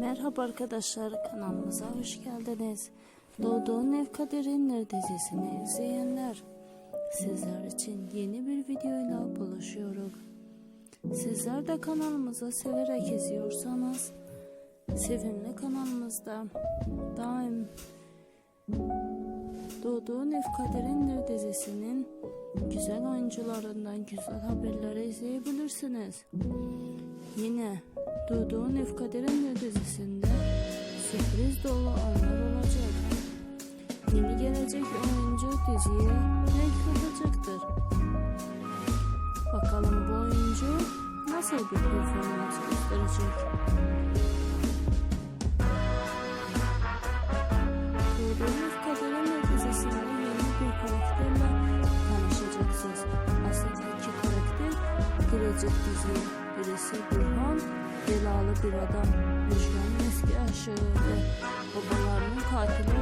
Merhaba arkadaşlar kanalımıza hoş geldiniz. Doğduğun Ev Kaderinler dizisini izleyenler. Sizler için yeni bir videoyla buluşuyoruz. Sizler de kanalımıza severek izliyorsanız sevimli kanalımızda daim Doğduğun Ev Kaderinler dizisinin güzel oyuncularından güzel haberleri izleyebilirsiniz. Yine Doğduğun Ev Kaderinler dizisinde sürpriz dolu anlar olacak. Yeni gelecek oyuncu diziye renk katacaktır. Bakalım bu oyuncu nasıl bir performans gösterecek? Doğduğunuz Kaderinler dizisinde yeni bir karakterle tanışacaksınız. Aslında iki karakter girecek diziye. Birisi Burhan, belalı bir adam. Müjgan'ın eski aşığı babalarının katili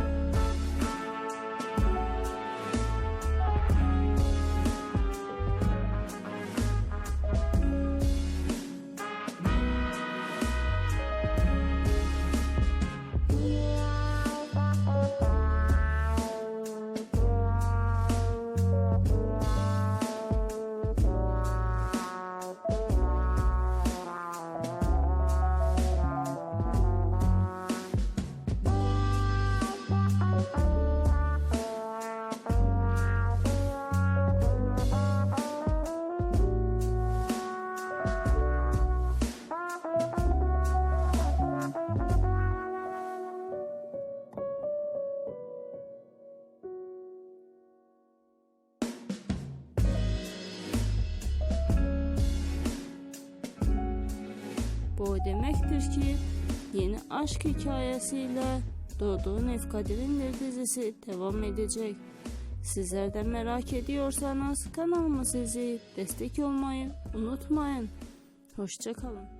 Bu demektir ki yeni aşk hikayesiyle Doğduğun Ev Kadir'in dizisi devam edecek. Sizler de merak ediyorsanız kanalımızı izleyip destek olmayı unutmayın. Hoşçakalın.